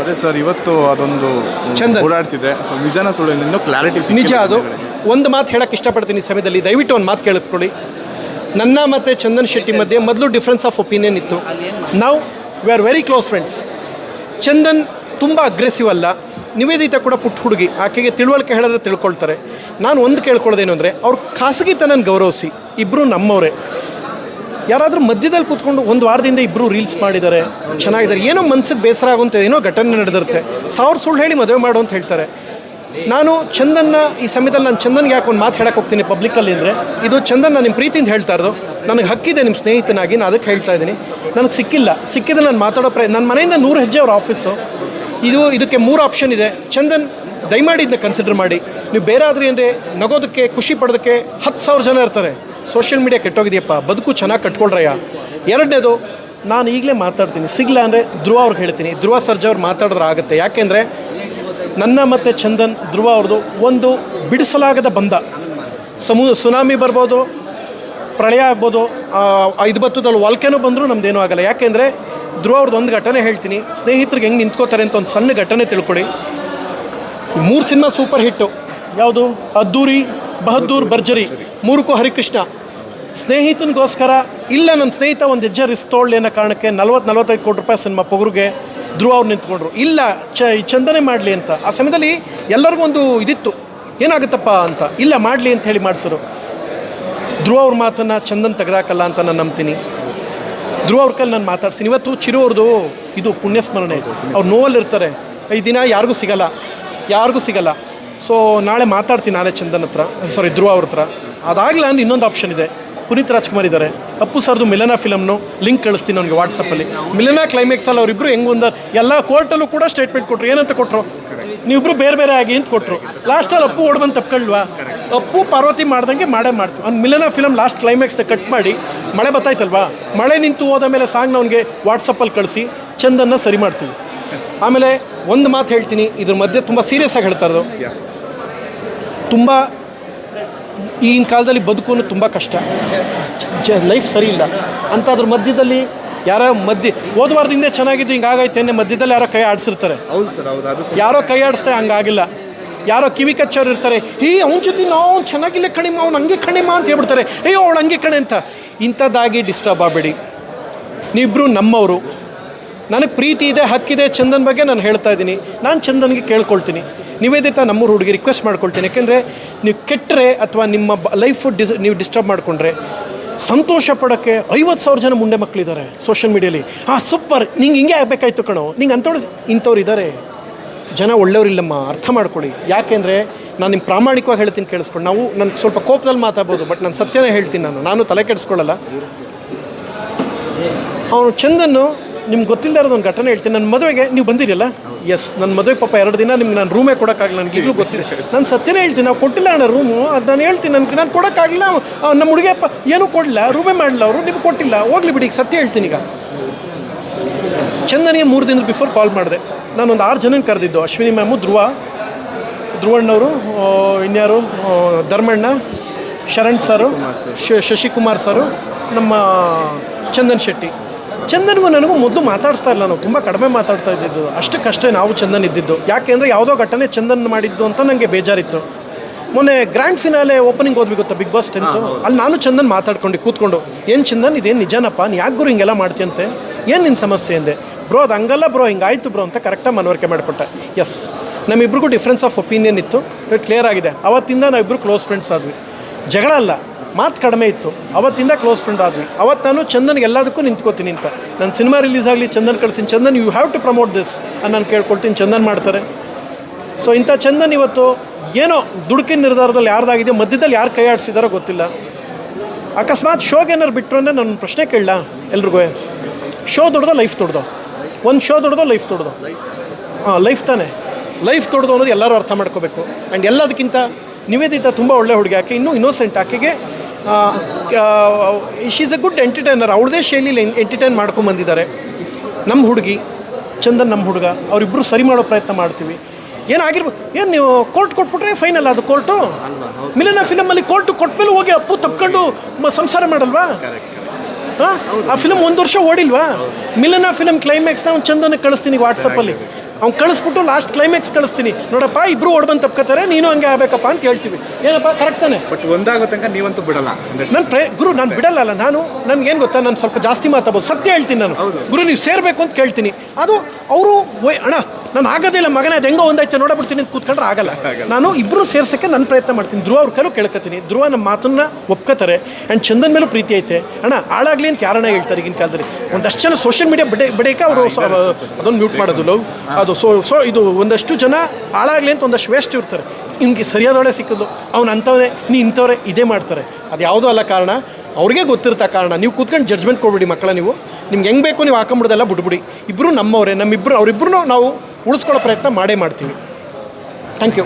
ಅದೇ ಸರ್ ಇವತ್ತು ಅದೊಂದು ಚಂದ. ಓಡಾಡ್ತಿದೆ. ಸೊ ನಿಜನ ಸುಳ್ಳು ಇನ್ನೂ ಕ್ಲಾರಿಟಿ ನಿಜ ಅದು. ಒಂದು ಮಾತು ಹೇಳಕ್ಕೆ ಇಷ್ಟಪಡ್ತೀನಿ ಈ ಸಮಯದಲ್ಲಿ. ದಯವಿಟ್ಟು ಒಂದು ಮಾತು ಕೇಳಿಸ್ಕೊಳ್ಳಿ. ನನ್ನ ಮತ್ತು ಚಂದನ್ ಶೆಟ್ಟಿ ಮಧ್ಯೆ ಮೊದಲು ಡಿಫ್ರೆನ್ಸ್ ಆಫ್ ಒಪಿನಿಯನ್ ಇತ್ತು. ನಾವು we are very close friends Chandan ತುಂಬ ಅಗ್ರೆಸಿವ್ ಅಲ್ಲ. ನಿವೇದಿತ ಕೂಡ ಪುಟ್ಟ ಹುಡುಗಿ. ಆಕೆಗೆ ತಿಳುವಳಿಕೆ ಹೇಳಿದ್ರೆ ತಿಳ್ಕೊಳ್ತಾರೆ. ನಾನು ಒಂದು ಕೇಳ್ಕೊಳ್ಳೋದೇನು ಅಂದರೆ ಅವ್ರ ಖಾಸಗಿತನ ಗೌರವಿಸಿ. ಇಬ್ಬರು ನಮ್ಮವರೇ. ಯಾರಾದರೂ ಮಧ್ಯದಲ್ಲಿ ಕೂತ್ಕೊಂಡು ಒಂದು ವಾರದಿಂದ ಇಬ್ಬರು ರೀಲ್ಸ್ ಮಾಡಿದ್ದಾರೆ, ಚೆನ್ನಾಗಿದ್ದಾರೆ, ಏನೋ ಮನ್ಸಿಗೆ ಬೇಸರ ಆಗುವಂಥ ಏನೋ ಘಟನೆ ನಡೆದಿರುತ್ತೆ, ಸಾವಿರ ಸುಳ್ಳು ಹೇಳಿ ಮದುವೆ ಮಾಡು ಅಂತ ಹೇಳ್ತಾರೆ. ನಾನು ಚಂದನ್ನ, ಈ ಸಮಯದಲ್ಲಿ ನಾನು ಚಂದನ್ಗೆ ಯಾಕೆ ಒಂದು ಮಾತು ಹೇಳಕ್ಕೆ ಹೋಗ್ತೀನಿ ಪಬ್ಲಿಕಲ್ಲಿ ಅಂದರೆ, ಇದು ಚಂದನ್ ನಾನು ನಿಮ್ಮ ಪ್ರೀತಿಯಿಂದ ಹೇಳ್ತಾ ಇರೋದು. ನನಗೆ ಹಕ್ಕಿದೆ ನಿಮ್ಮ ಸ್ನೇಹಿತನಾಗಿ, ನಾನು ಅದಕ್ಕೆ ಹೇಳ್ತಾ ಇದ್ದೀನಿ. ನನಗೆ ಸಿಕ್ಕಿಲ್ಲ. ಸಿಕ್ಕಿದ್ರೆ ನಾನು ಮಾತಾಡೋ ಪ್ರಯ ನನ್ನ ಮನೆಯಿಂದ ನೂರು ಹೆಜ್ಜೆ ಅವ್ರ ಆಫೀಸು ಇದು, ಇದಕ್ಕೆ ಮೂರು ಆಪ್ಷನ್ ಇದೆ. ಚಂದನ್, ದಯಮಾಡಿ ಇದನ್ನ ಕನ್ಸಿಡರ್ ಮಾಡಿ. ನೀವು ಬೇರೆ ಆದರೆ ಅಂದರೆ ನಗೋದಕ್ಕೆ, ಖುಷಿ ಪಡೋದಕ್ಕೆ ಹತ್ತು ಸಾವಿರ ಜನ ಇರ್ತಾರೆ. ಸೋಷಿಯಲ್ ಮೀಡಿಯಾ ಕೆಟ್ಟೋಗಿದೆಯಪ್ಪ, ಬದುಕು ಚೆನ್ನಾಗಿ ಕಟ್ಕೊಳ್ರಯ್ಯ. ಎರಡನೇದು, ನಾನು ಈಗಲೇ ಮಾತಾಡ್ತೀನಿ, ಸಿಗ್ಲ ಅಂದರೆ ಧ್ರುವ ಅವ್ರಿಗೆ ಹೇಳ್ತೀನಿ. ಧ್ರುವ ಸರ್ಜಾ ಅವ್ರು ಮಾತಾಡಿದ್ರೆ ಆಗುತ್ತೆ. ಯಾಕೆಂದರೆ ನನ್ನ ಮತ್ತು ಚಂದನ್, ಧ್ರುವ ಅವ್ರದ್ದು ಒಂದು ಬಿಡಿಸಲಾಗದ ಬಂಧ. ಸಮು, ಸುನಾಮಿ ಬರ್ಬೋದು, ಪ್ರಳಯ ಆಗ್ಬೋದು ಐದು ಬತ್ತದಲ್ಲಿ ವಾಲ್ಕೆನೂ ಬಂದರೂ ನಮ್ದೇನೂ ಆಗಲ್ಲ. ಯಾಕೆಂದರೆ ಧ್ರುವ ಅವ್ರದ್ದು ಒಂದು ಘಟನೆ ಹೇಳ್ತೀನಿ. ಸ್ನೇಹಿತರಿಗೆ ಹೆಂಗೆ ನಿಂತ್ಕೋತಾರೆ ಅಂತ ಒಂದು ಸಣ್ಣ ಘಟನೆ ತಿಳ್ಕೊಡಿ. ಮೂರು ಸಿನಿಮಾ ಸೂಪರ್ ಹಿಟ್ಟು. ಯಾವುದು? ಅದ್ದೂರಿ ಬಹದ್ದೂರ್ ಭರ್ಜರಿ ಮೂರುಕು ಹರಿಕೃಷ್ಣ. ಸ್ನೇಹಿತನಿಗೋಸ್ಕರ ಇಲ್ಲ ನನ್ನ ಸ್ನೇಹಿತ ಒಂದು ಹೆಜ್ಜೆ ರಿಸ್ ತೊಗೊಳ್ಳಿ ಅನ್ನೋ ಕಾರಣಕ್ಕೆ ನಲ್ವತ್ತು ನಲ್ವತ್ತೈದು ಕೋಟಿ ರೂಪಾಯಿ ಸಿನಿಮಾ ಪೊಗರುಗೆ ಧ್ರುವ ಅವ್ರು ನಿಂತ್ಕೊಂಡ್ರು. ಇಲ್ಲ, ಚ ಚಂದನೆ ಮಾಡಲಿ ಅಂತ. ಆ ಸಮಯದಲ್ಲಿ ಎಲ್ಲರಿಗೂ ಒಂದು ಇದಿತ್ತು. ಏನಾಗುತ್ತಪ್ಪ ಅಂತ. ಇಲ್ಲ, ಮಾಡಲಿ ಅಂತ ಹೇಳಿ ಮಾಡಿಸೋರು. ಧ್ರುವ ಅವ್ರ ಮಾತನ್ನು ಚಂದನ್ ತೆಗೆದಾಕಲ್ಲ ಅಂತ ನಾನು ನಂಬ್ತೀನಿ. ಧ್ರುವ ಅವ್ರ ಕಲ್ಲಿ ನಾನು ಮಾತಾಡ್ತೀನಿ ಇವತ್ತು ಚಿರು ಅವ್ರದ್ದು ಇದು ಪುಣ್ಯಸ್ಮರಣೆ. ಅವ್ರು ನೋವಲ್ಲಿರ್ತಾರೆ. ಈ ದಿನ ಯಾರಿಗೂ ಸಿಗಲ್ಲ. ಯಾರಿಗೂ ಸಿಗಲ್ಲ. ಸೊ ನಾಳೆ ಮಾತಾಡ್ತೀನಿ ನಾಳೆ ಚಂದನ್ ಹತ್ರ. ಸಾರಿ ಧ್ರುವ ಅವ್ರ ಹತ್ರ. ಅದಾಗಲಿ ಅಂದ್ರೆ ಇನ್ನೊಂದು ಆಪ್ಷನ್ ಇದೆ. ಪುನೀತ್ ರಾಜ್ಕುಮಾರ್ ಇದ್ದಾರೆ ಅಪ್ಪು ಸರ್ದು ಮಿಲನ ಫಿಲಮ್ನು ಲಿಂಕ್ ಕಳಿಸ್ತೀನಿ ಅವ್ನಿಗೆ ವಾಟ್ಸಪ್ಪಲ್ಲಿ ಮಿಲನ ಕ್ಲೈಮ್ಯಾಕ್ಸಲ್ಲಿ ಅವರಿಬ್ಬರು ಹೆಂಗೆ ಒಂದು ಎಲ್ಲ ಕೋರ್ಟಲ್ಲೂ ಕೂಡ ಸ್ಟೇಟ್ಮೆಂಟ್ ಕೊಟ್ಟರು ಏನಂತ ಕೊಟ್ಟರು ನೀವಿಬ್ರು ಬೇರೆ ಬೇರೆ ಆಗಿ ಅಂತ ಕೊಟ್ಟರು ಲಾಸ್ಟಲ್ಲಿ ಅಪ್ಪು ಓಡ್ಬಂದು ತಪ್ಕೊಳ್ವಾ? ಅಪ್ಪು ಪಾರ್ವತಿ ಮಾಡ್ದಂಗೆ ಮಾಡೇ ಮಾಡ್ತೀವಿ ಅವ್ನು ಮಿಲನ ಫಿಲಮ್ ಲಾಸ್ಟ್ ಕ್ಲೈಮ್ಯಾಕ್ಸ್ನ ಕಟ್ ಮಾಡಿ, ಮಳೆ ಬತ್ತಾಯ್ತಲ್ವಾ? ಮಳೆ ನಿಂತು ಹೋದ ಮೇಲೆ ಸಾಂಗ್ನ ಅವ್ನಿಗೆ ವಾಟ್ಸಪ್ಪಲ್ಲಿ ಕಳಿಸಿ, ಚಂದನ್ನ ಸರಿ ಮಾಡ್ತೀವಿ. ಆಮೇಲೆ ಒಂದು ಮಾತು ಹೇಳ್ತೀನಿ. ಇದ್ರ ಮಧ್ಯೆ ತುಂಬ ಸೀರಿಯಸ್ ಆಗಿ ಹೇಳ್ತಾ ಇರೋದು. ತುಂಬ ಈಗಿನ ಕಾಲದಲ್ಲಿ ಬದುಕೋನು ತುಂಬ ಕಷ್ಟ. ಜ ಲೈಫ್ ಸರಿ ಇಲ್ಲ. ಅಂಥದ್ರ ಮಧ್ಯದಲ್ಲಿ ಯಾರೋ ಮಧ್ಯ ಹೋದ ವಾರದಿಂದ ಚೆನ್ನಾಗಿದ್ದು ಹಿಂಗಾಗೈತೆ ಮಧ್ಯದಲ್ಲಿ ಯಾರೋ ಕೈ ಆಡಿಸಿರ್ತಾರೆ. ಹೌದು ಸರ್ ಹೌದು ಅದು ಯಾರೋ ಕೈ ಆಡಿಸ್ತಾ ಹಂಗಾಗಿಲ್ಲ. ಯಾರೋ ಕಿವಿ ಕಚ್ಚೋರು ಇರ್ತಾರೆ ಹೇ ಅವ್ನ ಜೊತೆ ನಾವು ಚೆನ್ನಾಗಿಲ್ಲ ಕಣಿಮ ಅವ್ನು ಹಂಗೆ ಕಣಿಮ ಅಂತ ಹೇಳ್ಬಿಡ್ತಾರೆ. ಏಯ್ ಅವಳು ಹಂಗೆ ಕಣೆ ಅಂತ. ಇಂಥದ್ದಾಗಿ ಡಿಸ್ಟರ್ಬ್ ಆಗಬೇಡಿ. ನೀವಿಬ್ಬರು ನಮ್ಮವರು. ನನಗೆ ಪ್ರೀತಿ ಇದೆ ಹಕ್ಕಿದೆ ಚಂದನ್ ಬಗ್ಗೆ ನಾನು ಹೇಳ್ತಾ ಇದ್ದೀನಿ. ನಾನು ಚಂದನ್ಗೆ ಕೇಳ್ಕೊಳ್ತೀನಿ. ನಿವೇದಿತ ನಮ್ಮೂರು ಹುಡುಗಿ ರಿಕ್ವೆಸ್ಟ್ ಮಾಡ್ಕೊಳ್ತೀನಿ. ಯಾಕೆಂದರೆ ನೀವು ಕೆಟ್ಟರೆ ಅಥವಾ ನಿಮ್ಮ ಲೈಫು ಡಿಸ್ ನೀವು ಡಿಸ್ಟರ್ಬ್ ಮಾಡಿಕೊಂಡ್ರೆ ಸಂತೋಷ ಪಡೋಕ್ಕೆ ಐವತ್ತು ಸಾವಿರ ಜನ ಮುಂಡೆ ಮಕ್ಕಳಿದ್ದಾರೆ ಸೋಷಿಯಲ್ ಮೀಡಿಯಲ್ಲಿ ಹಾಂ ಸೂಪರ್ ನಿಂಗೆ ಹಿಂಗೆ ಆಗಬೇಕಾಯ್ತು ಕಣೋ. ನಿಂಗೆ ಅಂಥವ್ರು ಇಂಥವ್ರು ಇದ್ದಾರೆ ಜನ ಒಳ್ಳೆಯವರಿಲ್ಲಮ್ಮ ಅರ್ಥ ಮಾಡ್ಕೊಳ್ಳಿ. ಯಾಕೆಂದರೆ ನಾನು ನಿಮ್ಮ ಪ್ರಾಮಾಣಿಕವಾಗಿ ಹೇಳ್ತೀನಿ ಕೇಳಿಸ್ಕೊಂಡು ನಾವು ನನಗೆ ಸ್ವಲ್ಪ ಕೋಪದಲ್ಲಿ ಮಾತಾಡ್ಬೋದು ಬಟ್ ನಾನು ಸತ್ಯನೇ ಹೇಳ್ತೀನಿ ನಾನು. ನಾನು ತಲೆ ಕೆಡಿಸ್ಕೊಳ್ಳಲ್ಲ. ಅವನು ಚಂದನ್ನು ನಿಮ್ಗೆ ಗೊತ್ತಿಲ್ಲದ ಒಂದು ಘಟನೆ ಹೇಳ್ತೀನಿ. ನನ್ನ ಮದುವೆಗೆ ನೀವು ಬಂದಿರಲ್ಲ ಎಸ್ ನನ್ನ ಮದುವೆ ಪಾಪ ಎರಡು ದಿನ ನಿಮ್ಗೆ ನಾನು ರೂಮೇ ಕೊಡೋಕ್ಕಾಗಲ್ಲ ನನಗೆ ಈಗಲೂ ಗೊತ್ತಿದೆ. ನಾನು ಸತ್ಯನೇ ಹೇಳ್ತೀನಿ, ನಾವು ಕೊಟ್ಟಿಲ್ಲ ಅಣ್ಣ ರೂಮು ಅದು ನಾನು ಹೇಳ್ತೀನಿ, ನನಗೆ ನಾನು ಕೊಡೋಕ್ಕಾಗಲಿಲ್ಲ. ನಮ್ಮ ಹುಡುಗಿಯಪ್ಪ ಏನೂ ಕೊಡಲಿಲ್ಲ ರೂಮೇ ಮಾಡಲಿಲ್ಲ ಅವರು, ನಿಮ್ಗೆ ಕೊಟ್ಟಿಲ್ಲ. ಹೋಗ್ಲಿ ಬಿಡಿ ಸತ್ಯ ಹೇಳ್ತೀನಿ ಈಗ. ಚಂದನಿಗೆ ಮೂರು ದಿನದ ಬಿಫೋರ್ ಕಾಲ್ ಮಾಡಿದೆ. ನಾನೊಂದು ಆರು ಜನನ ಕರೆದಿದ್ದು, ಅಶ್ವಿನಿ ಮ್ಯಾಮು ಧ್ರುವ, ಧ್ರುವಣ್ಣವರು ಇನ್ಯಾರು ಧರ್ಮಣ್ಣ, ಶರಣ್ ಸರು ಶಶಿಕುಮಾರ್ ಸರು, ನಮ್ಮ ಚಂದನ್ ಶೆಟ್ಟಿ. ಚಂದನ್ಗೂ ನನಗೂ ಮೊದಲು ಮಾತಾಡಿಸ್ತಾ ಇಲ್ಲ ನಾವು ತುಂಬ ಕಡಿಮೆ ಮಾತಾಡ್ತಾ ಇದ್ದಿದ್ದು. ಅಷ್ಟಕ್ಕಷ್ಟೇ ನಾವು ಚಂದನ್ ಇದ್ದಿದ್ದು. ಯಾಕೆಂದರೆ ಯಾವುದೋ ಘಟನೆ ಚಂದನ್ ಮಾಡಿದ್ದು ಅಂತ ನನಗೆ ಬೇಜಾರಿತ್ತು. ಮೊನ್ನೆ ಗ್ರ್ಯಾಂಡ್ ಫಿನಾಲೆ ಓಪನಿಂಗ್ ಹೋದ್ವಿ ಗೊತ್ತಾ ಬಿಗ್ ಬಾಸ್ ಟೆಂತು ಅಲ್ಲಿ ನಾನು ಚಂದನ್ ಮಾತಾಡ್ಕೊಂಡು ಕೂತ್ಕೊಂಡು ಏನು ಚಂದನ್ ಇದೇನು ನಿಜನಪ್ಪ? ನೀ ಯಾಕೆ ಗುರು ಹಿಂಗೆಲ್ಲ ಮಾಡ್ತೀಯಂತೆ? ಏನು ನಿನ್ನ ಸಮಸ್ಯೆ? ಅಂದೆ ಬ್ರೋ ಅದು ಹಂಗಲ್ಲ ಬ್ರೋ ಹಿಂಗಾಯ್ತು ಬ್ರೋ ಅಂತ ಕರೆಕ್ಟಾಗಿ ಮನವರಿಕೆ ಮಾಡಿಕೊಟ್ಟೆ. ಎಸ್ ನಮ್ಮಿಬ್ರಿಗೂ ಡಿಫ್ರೆನ್ಸ್ ಆಫ್ ಒಪಿನಿಯನ್ ಇತ್ತು. ಕ್ಲಿಯರ್ ಆಗಿದೆ. ಅವತ್ತಿಂದ ನಾವಿಬ್ಬರು ಕ್ಲೋಸ್ ಫ್ರೆಂಡ್ಸ್ ಆದ್ವಿ. ಜಗಳ ಅಲ್ಲ. ಮಾತು ಕಡಿಮೆ ಇತ್ತು. ಅವತ್ತಿಂದ ಕ್ಲೋಸ್ ಫ್ರೆಂಡ್ ಆದ್ವಿ. ಅವತ್ತು ನಾನು ಚಂದನ್ಗೆ ಎಲ್ಲದಕ್ಕೂ ನಿಂತ್ಕೋತೀನಿ ಅಂತ. ನನ್ನ ಸಿನಿಮಾ ರಿಲೀಸ್ ಆಗಲಿ, Chandan ಕಳಿಸಿನ, Chandan you have to promote this ಅಂತ ನಾನು ಕೇಳ್ಕೊಳ್ತೀನಿ, ಚಂದನ್ ಮಾಡ್ತಾರೆ. ಸೊ ಇಂಥ ಚಂದನ್ ಇವತ್ತು ಏನೋ ದುಡುಕಿನ ನಿರ್ಧಾರದಲ್ಲಿ ಯಾರ್ದಾಗಿದೆಯೋ ಮಧ್ಯದಲ್ಲಿ ಯಾರು ಕೈ ಆಡಿಸಿದಾರೋ ಗೊತ್ತಿಲ್ಲ. ಅಕಸ್ಮಾತ್ ಶೋಗೆ ಏನಾರು ಬಿಟ್ಟರು ಅಂದರೆ ನನ್ನ ಪ್ರಶ್ನೆ ಕೇಳಲ್ಲ ಎಲ್ರಿಗೂ. ಶೋ ದೊಡ್ದೋ ಲೈಫ್ ದೊಡ್ದೋ ಒಂದು ಶೋ ದೊಡ್ದೋ ಲೈಫ್ ದೊಡ್ದೋ ಹಾಂ ಲೈಫ್ ತಾನೇ. ಲೈಫ್ ದೊಡ್ದು ಅನ್ನೋದು ಎಲ್ಲರೂ ಅರ್ಥ ಮಾಡ್ಕೋಬೇಕು. ಆ್ಯಂಡ್ ಎಲ್ಲದಕ್ಕಿಂತ ನಿವೇದಿತ ತುಂಬ ಒಳ್ಳೆ ಹುಡುಗಿ ಆಕೆ, ಇನ್ನೂ ಇನ್ನೋಸೆಂಟ್ ಆಕೆಗೆ ಶೀಸ್ ಎ ಗುಡ್ ಎಂಟರ್ಟೈನರ್ ಅವ್ರದೇ ಶೈಲಿಲಿ ಎಂಟರ್ಟೈನ್ ಮಾಡ್ಕೊಂಬಂದಿದ್ದಾರೆ ನಮ್ಮ ಹುಡುಗಿ, ಚಂದನ್ ನಮ್ಮ ಹುಡುಗ ಅವರಿಬ್ಬರು ಸರಿ ಮಾಡೋ ಪ್ರಯತ್ನ ಮಾಡ್ತೀವಿ. ಏನಾಗಿರ್ಬೋದು ಏನು ನೀವು ಕೋರ್ಟ್ ಕೊಟ್ಬಿಟ್ರೆ ಫೈನಲ್ ಅದು ಕೋರ್ಟು ಮಿಲನ ಫಿಲಮಲ್ಲಿ ಕೋರ್ಟು ಕೊಟ್ಮೇಲೆ ಹೋಗಿ ಅಪ್ಪು ತಪ್ಕೊಂಡು ಸಂಸಾರ ಮಾಡಲ್ವಾ? ಹಾಂ? ಆ ಫಿಲಮ್ ಒಂದು ವರ್ಷ ಓಡಿಲ್ವಾ? ಮಿಲನ ಫಿಲಮ್ ಕ್ಲೈಮ್ಯಾಕ್ಸ್ನ ಒಂದು ಚಂದನ ಕಳಿಸ್ತೀನಿ ವಾಟ್ಸಪ್ಪಲ್ಲಿ ಅವ್ನು ಕಳಿಸ್ಬಿಟ್ಟು ಲಾಸ್ಟ್ ಕ್ಲೈಮ್ಯಾಕ್ಸ್ ಕಳಿಸ್ತೀನಿ. ನೋಡಪ್ಪ ಇಬ್ಬರು ಓಡ್ಬಂದು ತಪ್ಕೋತಾರೆ ನೀನು ಹಂಗೆ ಆಗಬೇಕಪ್ಪ ಅಂತ ಹೇಳ್ತೀವಿ. ಏನಪ್ಪ ಕರೆಕ್ಟ್ ತಾನೆ? ಬಟ್ ಒಂದಾಗೋ ತನಕ ನೀವಂತೂ ಬಿಡಲ್ಲ ನನ್ನ ಪ್ರೇ ಗುರು ನಾನು ಬಿಡಲ್ಲ ನಾನು ನನ್ಗೇನು ಗೊತ್ತಾ ನಾನು ಸ್ವಲ್ಪ ಜಾಸ್ತಿ ಮಾತಾಡ್ಬೋದು. ಸತ್ಯ ಹೇಳ್ತೀನಿ ನಾನು. ಗುರು ನೀವು ಸೇರಬೇಕು ಅಂತ ಕೇಳ್ತೀನಿ. ಅದು ಅವರು ಅಣ್ಣ ನಾನು ಆಗೋದಿಲ್ಲ ಮಗನ ಅದು ಹೆಂಗೋ ಒಂದಾಯ್ತು ನೋಡಬಿಡ್ತೀನಿ ಅಂತ ಕೂತ್ಕೊಂಡ್ರೆ ಆಗಲ್ಲ. ನಾನು ಇಬ್ಬರು ಸೇರ್ಸೋಕ್ಕೆ ನನ್ನ ಪ್ರಯತ್ನ ಮಾಡ್ತೀನಿ. ಧ್ರುವ ಅವ್ರ ಕೈಲೂ ಕೇಳ್ಕೊತೀನಿ. ಧ್ರುವ ನಮ್ಮ ಮಾತನ್ನ ಒಪ್ಕೋತಾರೆ. ಆ್ಯಂಡ್ ಚಂದನ್ ಮೇಲೂ ಪ್ರೀತಿ ಐತೆ. ಅಣ್ಣ ಹಾಳಾಗ್ಲಿ ಅಂತ ಯಾರನ್ನ ಹೇಳ್ತಾರೆ ಈಗಿನ ಕಾಲದಲ್ಲಿ? ಒಂದಷ್ಟು ಜನ ಸೋಷಿಯಲ್ ಮೀಡಿಯಾ ಬಿಡೆ ಬಡೇಕ ಅವರು ಅದನ್ನು ಮ್ಯೂಟ್ ಮಾಡೋದು ಲವ್ ಅದು ಸೊ ಸೊ ಇದು ಒಂದಷ್ಟು ಜನ ಹಾಳಾಗ್ಲಿ ಅಂತ ಒಂದಷ್ಟು ವೇಸ್ಟ್ ಇರ್ತಾರೆ. ನಿಮಗೆ ಸರಿಯಾದೊಳೆ ಸಿಕ್ಕಿದ್ಲು ಅವ್ನು ಅಂಥವನೇ ನೀ ಇಂಥವ್ರೆ ಇದೇ ಮಾಡ್ತಾರೆ. ಅದು ಯಾವುದೂ ಅಲ್ಲ ಕಾರಣ. ಅವ್ರಿಗೆ ಗೊತ್ತಿರ್ತಾ ಕಾರಣ. ನೀವು ಕೂತ್ಕೊಂಡು ಜಡ್ಜ್ಮೆಂಟ್ ಕೊಡ್ಬಿಡಿ ಮಕ್ಕಳ ನೀವು. ನಿಮ್ಗೆ ಹೆಂಗೆ ಬೇಕು ನೀವು ಹಾಕೊಂಬಿಡೋದೆಲ್ಲ ಬಿಟ್ಬಿಡಿ ಇಬ್ಬರು ನಮ್ಮವರೇ ನಮ್ಮಿಬ್ಬರು ಅವರಿಬ್ಬರು ನಾವು ಉಳಿಸ್ಕೊಳ್ಳೋ ಪ್ರಯತ್ನ ಮಾಡೇ ಮಾಡ್ತೀವಿ. Thank you